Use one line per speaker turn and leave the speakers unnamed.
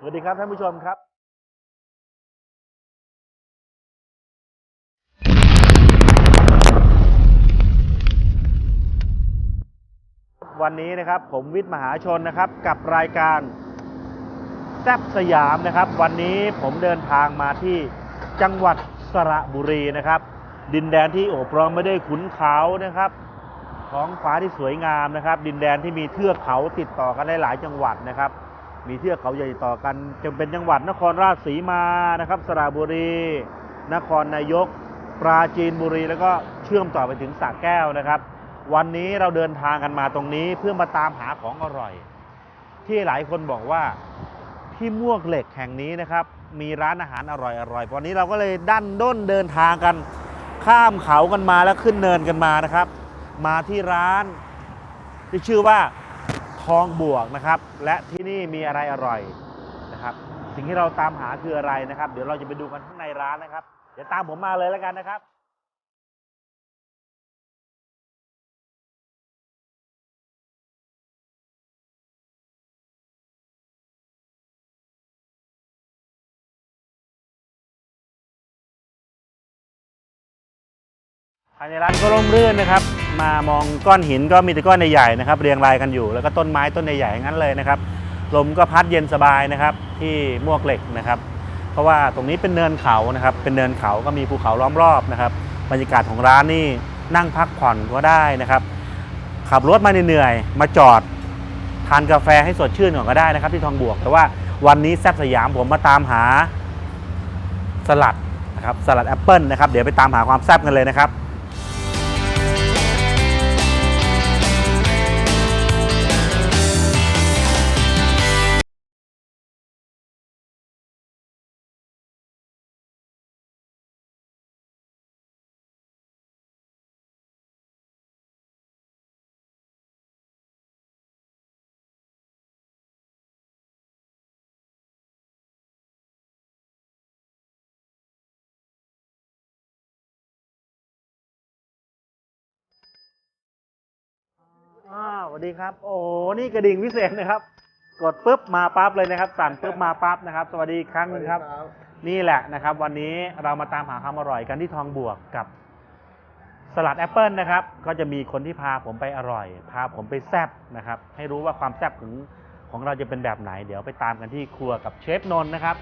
สวัสดีครับท่านผู้ชมครับวันนี้นะครับผมวิทย์มหาชนนะครับกับรายการแซบสยามนะครับ วันนี้ผมเดินทางมาที่จังหวัดสระบุรีนะครับ ดินแดนที่โอบล้อมไม่ได้ขุนเขานะครับท้องฟ้าที่สวยงามนะครับ ดินแดนที่มีเทือกเขาติดต่อกันได้หลายจังหวัดนะครับ มีเทือกเขาใหญ่ต่อกันจะเป็นจังหวัดนครราชสีมานะครับสระบุรี นครนายก ปราจีนบุรี แล้วก็เชื่อมต่อไปถึงสระแก้วนะครับ วันนี้เราเดินทางกันมาตรงนี้เพื่อมาตามหาของอร่อย ที่หลายคนบอกว่าที่มวกเหล็กแห่งนี้นะครับ มีร้านอาหารอร่อยอร่อยวันนี้เราก็เลยดันด้นเดินทางกัน ข้ามเขากันมาแล้วขึ้นเนินกันมานะครับ มาที่ร้านที่ชื่อว่าทองบวกนะครับและที่ นี่มีอะไรอร่อยนะครับ สิ่งที่เราตามหาคืออะไรนะครับ เดี๋ยวเราจะไปดูกันข้างในร้านนะครับ เดี๋ยวตามผมมาเลยแล้วกันนะครับภายในร้านก็ร่มรื่นนะครับ มามองก้อนหินก็มีแต่ก้อนใหญ่ๆนะครับ เรียงรายกันอยู่ แล้วก็ต้นไม้ต้นใหญ่ๆงั้นเลยนะครับ ลมก็พัดเย็นสบายนะครับที่มวกเหล็กนะครับ เพราะว่าตรงนี้เป็นเนินเขานะครับ เป็นเนินเขาก็มีภูเขาล้อมรอบนะครับ บรรยากาศของร้านนี่นั่งพักผ่อนก็ได้นะครับ ขับรถมาเหนื่อยมาจอดทานกาแฟให้สดชื่นก่อนก็ได้นะครับ ที่ทองบวก แต่ว่าวันนี้แซบสยามผมมาตามหาสลัดนะครับสลัดแอปเปิลนะครับเดี๋ยวไปตามหาความแซ่บกันเลยนะครับ สวัสดีครับ โอ้โหนี่กระดิ่งพิเศษนะครับ กดปุ๊บมาปั๊บเลยนะครับ สั่นปุ๊บมาปั๊บนะครับ สวัสดีอีกครั้งหนึงครับ นี่แหละนะครับ วันนี้เรามาตามหาความอร่อยกันที่ทองบวกกับสลัดแอปเปิลนะครับ ก็จะมีคนที่พาผมไปอร่อย พาผมไปแซบนะครับ ให้รู้ว่าความแซบของของเราจะเป็นแบบไหน เดี๋ยวไปตามกันที่ครัวกับเชฟนนท์นะครับ